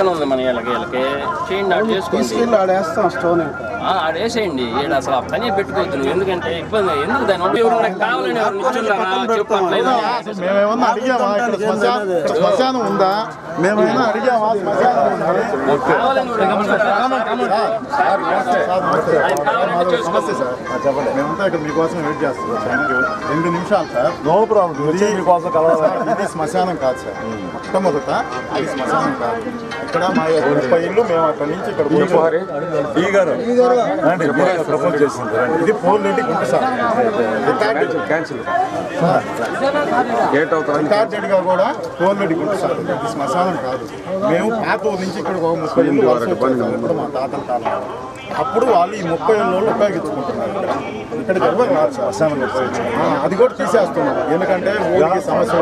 పక్కన ఉంది మన వీళ్ళకి వీళ్ళకి చేయండి చేసుకోండి. తీసుకెళ్ళి ఆడేస్తాం స్టోన్ ఆ, ఆడ వేసేయండి ఈడ అసలు ఆ పని పెట్టుకోవద్దు నువ్వు. ఎందుకంటే ఇబ్బంది. ఎందుకు దాని వల్ల ఎవరు నాకు కావాలని ఎవరు నిల్చున్నారా? చెప్పు అట్లేదు మేమేమన్నా అడిగామా? ఇక్కడ శ్మశానం ఇక్కడ శ్మశానం ఉందా? మేమైనా అడిగామా? శ్మశానం ఉందా? కావాలని ఎవరు నిల్చున్నారా? సార్, నమస్తే. సార్, నమస్తే. ఆయన కావాలంటే చేసుకో. నమస్తే సార్. ఆ, చెప్పండి. మేమంతా ఇక్కడ మీకోసం వెయిట్ చేస్తున్నాం రెండు నిమిషాలు సార్. No problem. మీకోసం కలవాలి. ఇది శ్మశానం కాదు సార్. మొట్టమొదట అది శ్మశానం కాదు. ఇక్కడ మా యొక్క ముప్పై ఇల్లు మేము అక్కడి నుంచి ఇక్కడ. ఈ గారు. ప్రపోజ్ చేసింది. ఇది గుంట సార్. క్యాన్సిల్ కూడా రెడ్డి గుంట సార్. ఇది శ్మశానం కాదు. మేము పాత నుంచి ఇక్కడ ముప్పై ఇల్లు మా తాతల కాలం. అప్పుడు వాళ్ళు ఈ ముప్పై ఏళ్ళ వాళ్ళు ఉపయోగించుకుంటున్నారు. ఇక్కడ ఎవరు శ్మశానం అది కూడా తీసేస్తున్నారు ఎందుకంటే ఊరికి సమస్య.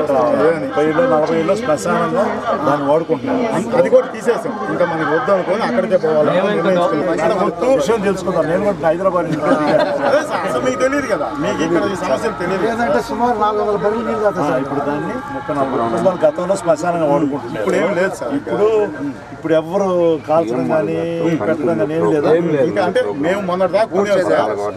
ముప్పై ఇళ్ళు నలభై ఇళ్ళు శ్మశానంగా దాన్ని వాడుకుంటున్నారు. అది కూడా తీసేసాం. ఇంకా మనకి వద్దు అనుకొని అక్కడికే పోవాలి. విషయం తెలుసుకుందాం. నేను కూడా హైదరాబాద్ అసలు మీకు తెలియదు కదా. మీకు ఇక్కడ ఈ సమస్యలు తెలియదు. సుమారు నాలుగు వందల బరువులు నీళ్ళు తాగుతాయి ఆ, సార్. ఇప్పుడు దాన్ని ముప్పై నలభై గతంలో శ్మశానంగా వాడుకుంటున్నారు. ఇప్పుడు ఏం లేదు సార్. ఇప్పుడు ఇప్పుడు ఎవ్వరు కాల్చడం కానీ పెట్టడం కానీ ఏం లేదు. ఇంకా అంటే మేము మొన్నటి దాకా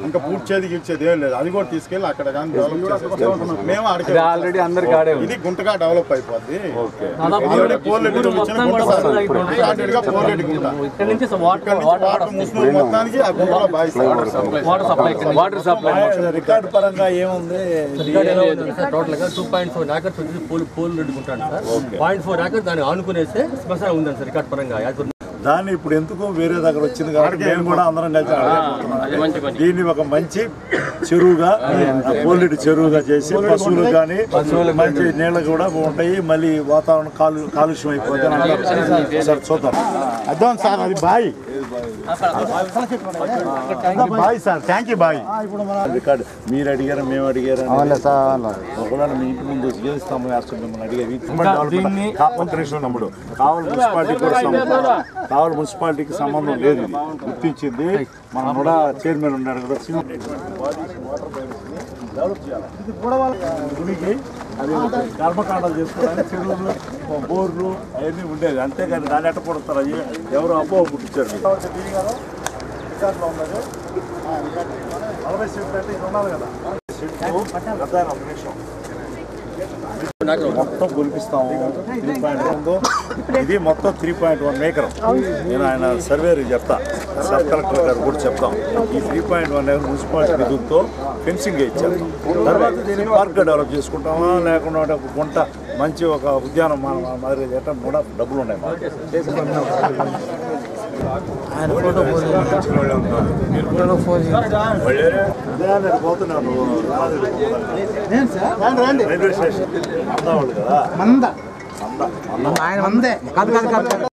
ఇంకా పూర్తి చేది ఇచ్చేది ఏం లేదు. అది కూడా తీసుకెళ్ళి అక్కడ కానీ డెవలప్ చేసేస్తాం మేము ఆల్రెడీ అందరికి ఆడే ఇది గుంటగా డెవలప్ అయిపోద్ది. ఆల్రెడీ పోర్లెడ్డి ఇచ్చిన గుంట సార్. రికార్డెడ్గా పోర్లెడ్డి గుంట. ఇక్కడ నుంచి ఇక్కడ నుంచి వాటర్ ముస్లిం మొత్తానికి ఆ గుంటలో బాధిస్తారు water supply. Water supply record పరంగా ఏముంది? టోటల్గా టూ పాయింట్ ఫోర్ ఏకర్స్ వచ్చేసి పోల్ పోల్ రెడ్డుకుంటాను సార్. పాయింట్ ఫోర్ ఏకర్స్ దాన్ని ఆనుకునేస్తే శ్మశానం ఉందండి సార్ రికార్డ్ పరంగా దాన్ని ఇప్పుడు ఎందుకు వేరే దగ్గర వచ్చింది కాబట్టి మేము కూడా అందరం కలిసి దీన్ని ఒక మంచి చెరువుగా పోలేటి చెరువుగా చేసి పశువులు కానీ మంచి నీళ్ళు కూడా ఉంటాయి మళ్ళీ వాతావరణం కాలు కాలుష్యం అయిపోతుంది. చూద్దాం. అర్థం సార్ అది bye. Bye sir thank you bye. Record మీరు అడిగారు మేము అడిగారు. ఒకవేళ మీ ఇంటి ముందు వేస్తుంది మిమ్మల్ని నమ్ముడు. కావాలి మున్సిపాలిటీ కూడా సంబంధం కావాలి మున్సిపాలిటీకి సంబంధం లేదు ఇది. గుర్తించింది. మనం కూడా చైర్మన్ ఉన్నాడు కదా డెవలప్ చేయాలి గుడికి అది కర్మకాండాలు చేసుకోవడానికి చెరువులు బోర్లు అవన్నీ ఉండేది అంతేగాని దాన్ని ఎట్ట పడతారు అవి ఎవరు అపోహ పుట్టించారు నలభై సెంట్లు అంటే ఇది ఉండాలి కదా. సెంట్లు ఒక నిమిషం. మొత్తం కొలిపిస్తాము త్రీ పాయింట్ వన్ ఇది మొత్తం త్రీ పాయింట్ వన్ ఏకర్ నేను ఆయన సర్వేకి చెప్తా. సబ్ కలెక్టర్ గారు కూడా చెప్తాం. ఈ త్రీ పాయింట్ వన్ మున్సిపాలిటీ నిధులతో ఫెన్సింగ్ ఇచ్చారు. తర్వాత దీన్ని పార్క్ డెవలప్ చేసుకుంటామా? లేకుండా ఒక గుంట మంచి ఒక ఉద్యానం మాదిరి చేయటం కూడా డబ్బులు ఉన్నాయి రైల్వే స్టేషన్. అందవాళ్ళు కదా? మంద. మంద. ఆయన మందే. కాదు కాదు కాదు కాదు.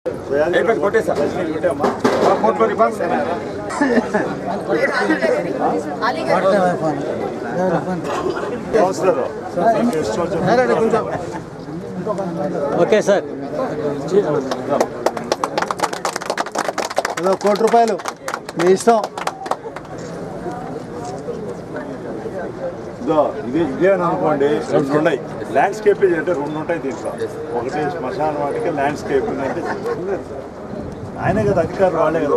Okay sir. ఏదో కోటి రూపాయలు. మీ ఇష్టం. ఇది ఇదే అని అనుకోండి రెండు ఉన్నాయి. ల్యాండ్స్కేప్ అంటే రెండు ఉంటాయి దీంట్లో. ఒకటి శ్మశాన వాటికి ల్యాండ్స్కేప్ అంటే ఆయనే కదా అధికారులు వాళ్ళే కదా.